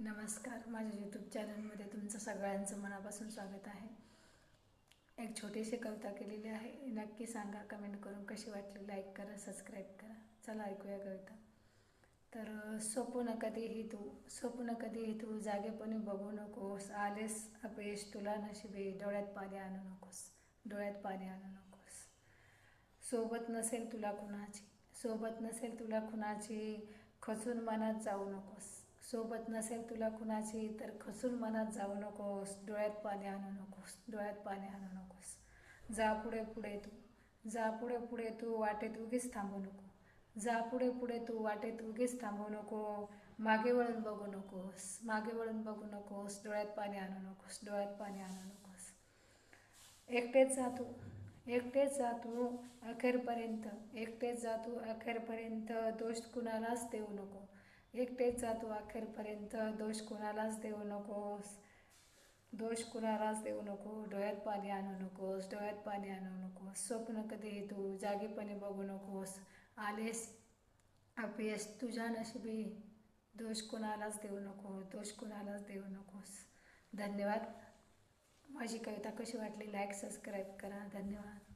नमस्कार माझ्या यूट्यूब चॅनलमध्ये तुमचं सगळ्यांचं मनापासून स्वागत आहे. एक छोटीशी कविता केलेली आहे. नक्की सांगा कमेंट करून कशी वाटली? लाईक करा सबस्क्राईब करा. चला ऐकूया कविता. तर स्वप्न कधीही तू स्वप्न कधीही तू जागेपणी बघू नकोस. आलेस अपयश तुला नशिबी. डोळ्यात पाणी आणू नकोस. डोळ्यात पाणी आणू नकोस. सोबत नसेल तुला कुणाची सोबत नसेल तुला कुणाची. खचून मनात जाऊ नकोस. सोबत नसेल तुला कुणाची तर खसून मनात जाऊ नकोस डोळ्यात पाणी आणू नकोस डोळ्यात पाणी आणू नकोस. जा पुढे पुढे तू जा पुढे पुढे तू वाटेत उगीच थांबू नको. जा पुढे पुढे तू वाटेत उगीच थांबू नको. मागे वळून बघू नकोस मागे वळून बघू नकोस डोळ्यात पाणी आणू नकोस डोळ्यात पाणी आणू नकोस. एकटेच जा तू एकटेच जा तू अखेरपर्यंत एकटेच जा तू अखेरपर्यंत दोष कुणालाच देऊ नको. एकटेच जा तू अखेरपर्यंत. दोष कुणालाच देऊ नकोस. दोष कुणालाच देऊ नको डोळ्यात पाणी आणू नकोस. डोळ्यात पाणी आणू नकोस. स्वप्न कधीही तू? जागेपणे बघू नकोस. आलेस. अपयश. तुझ्या नशिबी. दोष कुणालाच देऊ नको. दोष कुणालाच देऊ नकोस. धन्यवाद. माझी कविता कशी वाटली? लाईक सबस्क्राईब करा. धन्यवाद.